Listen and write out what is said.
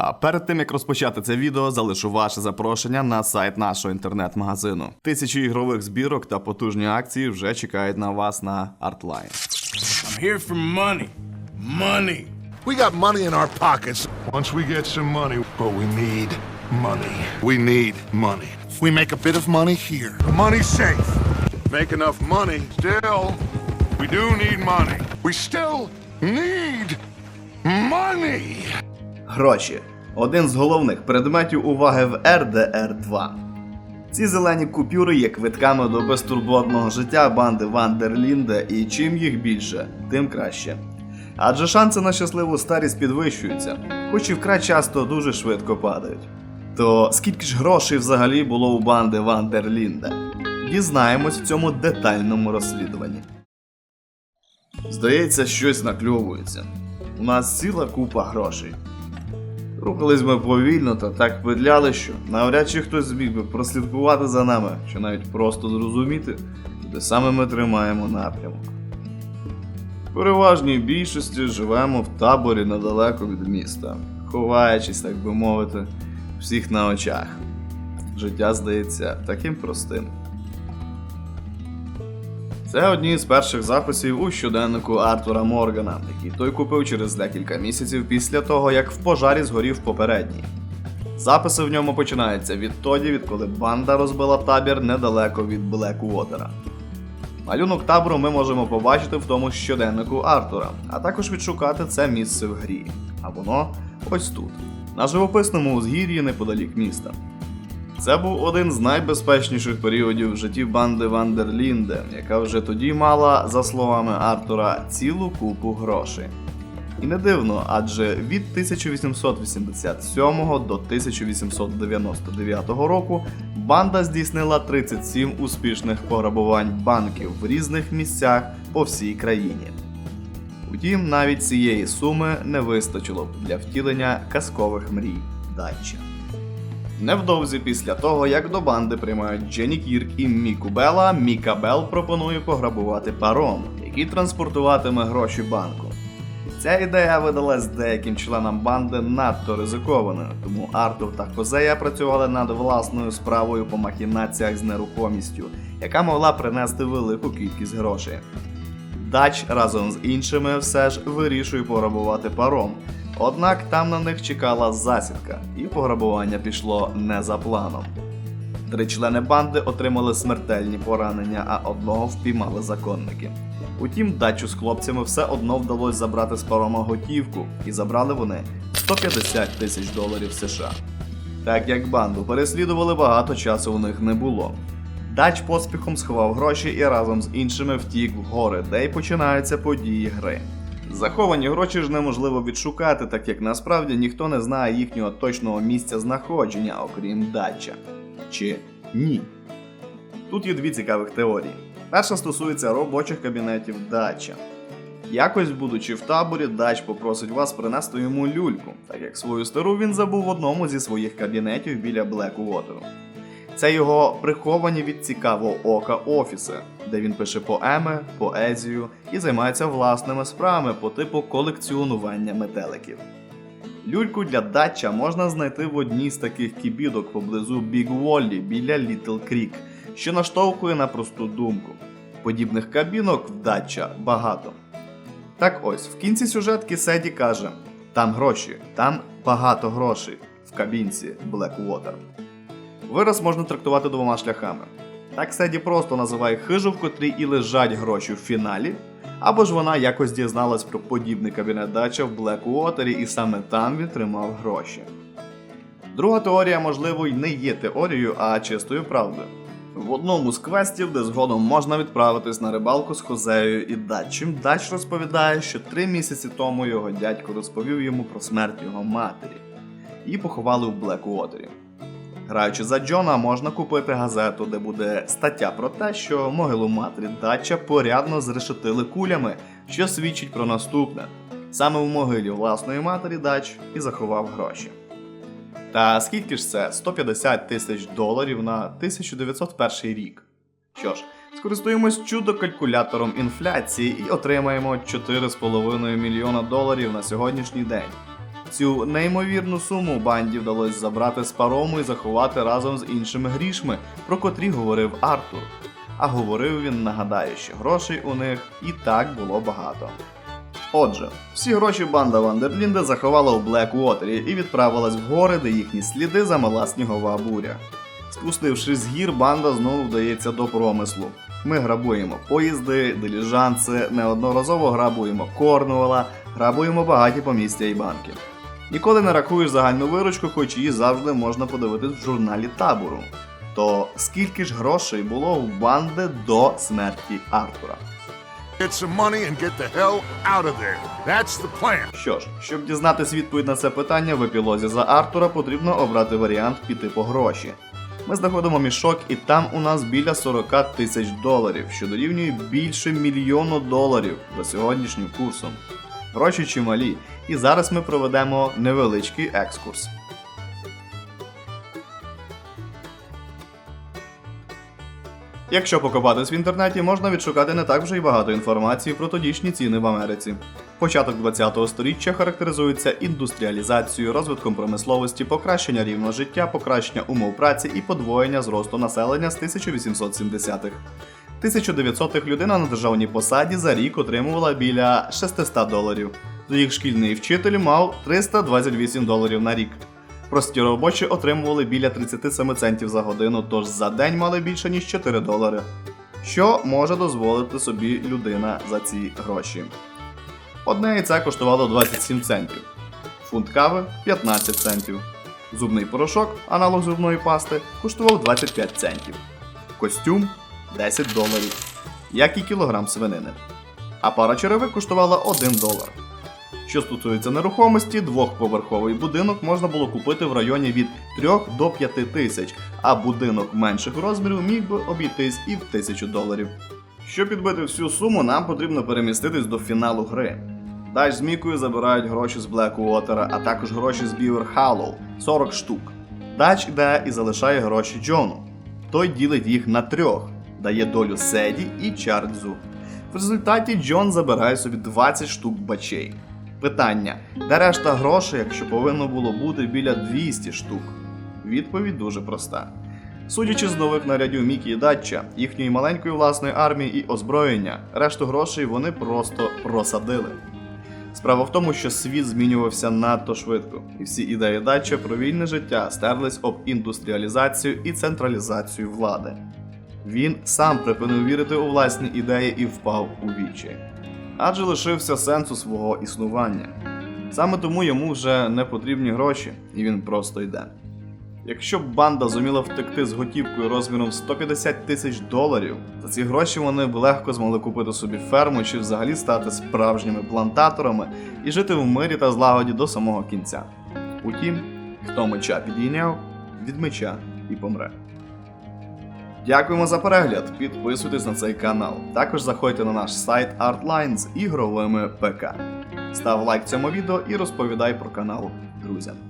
А перед тим як розпочати це відео, залишу ваше запрошення на сайт нашого інтернет-магазину. Тисячі ігрових збірок та потужні акції вже чекають на вас на Artline. I'm here for money. Money. We got money in our pockets. Once we get some money, but we need money. We need money. We make a bit of money here, the money's safe. Make enough money, still, we do need money. We still need money. Гроші один з головних предметів уваги в RDR 2. Ці зелені купюри є квитками до безтурботного життя банди Вандерлінде, і чим їх більше, тим краще. Адже шанси на щасливу старість підвищуються, хоч і вкрай часто дуже швидко падають. То скільки ж грошей взагалі було у банди Вандерлінде? Дізнаємось в цьому детальному розслідуванні. Здається, щось накльовується. У нас ціла купа грошей. Рухались ми повільно та так петляли, що навряд чи хтось зміг би прослідкувати за нами, чи навіть просто зрозуміти, де саме ми тримаємо напрямок. Переважній більшості живемо в таборі недалеко від міста, ховаючись, так би мовити, всіх на очах. Життя здається таким простим. Це одні з перших записів у щоденнику Артура Моргана, який той купив через декілька місяців після того, як в пожарі згорів попередній. Записи в ньому починаються відтоді, відколи банда розбила табір недалеко від Блекуотера. Малюнок табору ми можемо побачити в тому щоденнику Артура, а також відшукати це місце в грі. А воно ось тут, на живописному узгір'ї неподалік міста. Це був один з найбезпечніших періодів в житті банди Вандерлінде, яка вже тоді мала, за словами Артура, цілу купу грошей. І не дивно, адже від 1887 до 1899 року банда здійснила 37 успішних пограбувань банків в різних місцях по всій країні. Утім, навіть цієї суми не вистачило б для втілення казкових мрій Датча. Невдовзі після того, як до банди приймають Дженні Кірк і Міку Белла, Міка Белл пропонує пограбувати паром, який транспортуватиме гроші банку. Ця ідея видалась деяким членам банди надто ризикованою, тому Артур та Хозея працювали над власною справою по махінаціях з нерухомістю, яка могла принести велику кількість грошей. Дач разом з іншими все ж вирішує пограбувати паром. Однак там на них чекала засідка, і пограбування пішло не за планом. Три члени банди отримали смертельні поранення, а одного впіймали законники. Утім, дачу з хлопцями все одно вдалося забрати з парома готівку, і забрали вони 150 тисяч доларів США. Так як банду переслідували, багато часу у них не було. Дач поспіхом сховав гроші і разом з іншими втік в гори, де й починаються події гри. Заховані гроші ж неможливо відшукати, так як насправді ніхто не знає їхнього точного місця знаходження, окрім дача. Чи ні? Тут є дві цікавих теорії. Перша стосується робочих кабінетів дача. Якось, будучи в таборі, дач попросить вас принести йому люльку, так як свою стару він забув в одному зі своїх кабінетів біля Блекуотеру. Це його приховані від цікавого ока офіси, де він пише поеми, поезію і займається власними справами по типу колекціонування метеликів. Люльку для дача можна знайти в одній з таких кібідок поблизу Біг Воллі біля Літл Крік, що наштовхує на просту думку. Подібних кабінок в дача багато. Так ось, в кінці сюжетки Седі каже: там гроші, там багато грошей в кабінці Blackwater. Вираз можна трактувати двома шляхами. Так Седі просто називає хижу, в котрій і лежать гроші в фіналі, або ж вона якось дізналась про подібний кабінет дача в Блекуотері і саме там він тримав гроші. Друга теорія, можливо, й не є теорією, а чистою правдою. В одному з квестів, де згодом можна відправитись на рибалку з Хозеєю і Датчем, Дач розповідає, що три місяці тому його дядько розповів йому про смерть його матері. Її поховали в Блекуотері. Граючи за Джона, можна купити газету, де буде стаття про те, що могилу матері Датча порядно зрешетили кулями, що свідчить про наступне. Саме в могилі власної матері Дач і заховав гроші. Та скільки ж це 150 тисяч доларів на 1901 рік? Що ж, скористуємось чудо-калькулятором інфляції і отримаємо 4,5 мільйона доларів на сьогоднішній день. Цю неймовірну суму банді вдалося забрати з парому і заховати разом з іншими грішми, про котрі говорив Артур. А говорив він, нагадаю, що грошей у них і так було багато. Отже, всі гроші банда Вандерлінда заховала у Блеквотері і відправилась в гори, де їхні сліди замела снігова буря. Спустившись з гір, банда знову вдається до промислу. Ми грабуємо поїзди, диліжанси, неодноразово грабуємо Корнуола, грабуємо багаті помістя і банки. Ніколи не рахуєш загальну виручку, хоч її завжди можна подивитись в журналі табору. То скільки ж грошей було у банди до смерті Артура? Get some money and get the hell out of there. That's the plan. Що ж, щоб дізнатись відповідь на це питання в епілозі за Артура, потрібно обрати варіант піти по гроші. Ми знаходимо мішок, і там у нас біля 40 тисяч доларів, що дорівнює більше мільйону доларів за сьогоднішнім курсом. Гроші чималі, і зараз ми проведемо невеличкий екскурс. Якщо покопатись в інтернеті, можна відшукати не так вже й багато інформації про тодішні ціни в Америці. Початок 20-го століття характеризується індустріалізацією, розвитком промисловості, покращення рівня життя, покращення умов праці і подвоєння зросту населення з 1870-х. 1900-х людина на державній посаді за рік отримувала біля 600 доларів. Їх шкільний вчитель мав 328 доларів на рік. Прості робочі отримували біля 37 центів за годину, тож за день мали більше ніж 4 долари. Що може дозволити собі людина за ці гроші? Одне яйце коштувало 27 центів, фунт кави 15 центів. Зубний порошок, аналог зубної пасти, коштував 25 центів. Костюм 10 доларів, як і кілограм свинини. А пара черевик коштувала 1 долар. Що стосується нерухомості, двохповерховий будинок можна було купити в районі від 3 до 5 тисяч, а будинок менших розмірів міг би обійтись і в тисячу доларів. Щоб підбити всю суму, нам потрібно переміститись до фіналу гри. Дач з Мікою забирають гроші з Блекуотера, а також гроші з Бівер Халлоу 40 штук. Дач йде і залишає гроші Джону. Той ділить їх на трьох, дає долю Седі і Чарльзу. В результаті Джон забирає собі 20 штук бачей. Питання: де решта грошей, якщо повинно було бути біля 200 штук? Відповідь дуже проста. Судячи з нових нарядів Мікі і Датча, їхньої маленької власної армії і озброєння, решту грошей вони просто просадили. Справа в тому, що світ змінювався надто швидко, і всі ідеї Датча про вільне життя стерлись об індустріалізацію і централізацію влади. Він сам припинив вірити у власні ідеї і впав у вічі адже лишився сенсу свого існування. Саме тому йому вже не потрібні гроші, і він просто йде. Якщо б банда зуміла втекти з готівкою розміром 150 тисяч доларів, за ці гроші вони б легко змогли купити собі ферму чи взагалі стати справжніми плантаторами і жити в мирі та злагоді до самого кінця. Утім, хто меча підійняв, від меча і помре. Дякуємо за перегляд. Підписуйтесь на цей канал. Також заходьте на наш сайт Artline з ігровими ПК. Став лайк цьому відео і розповідай про канал друзям.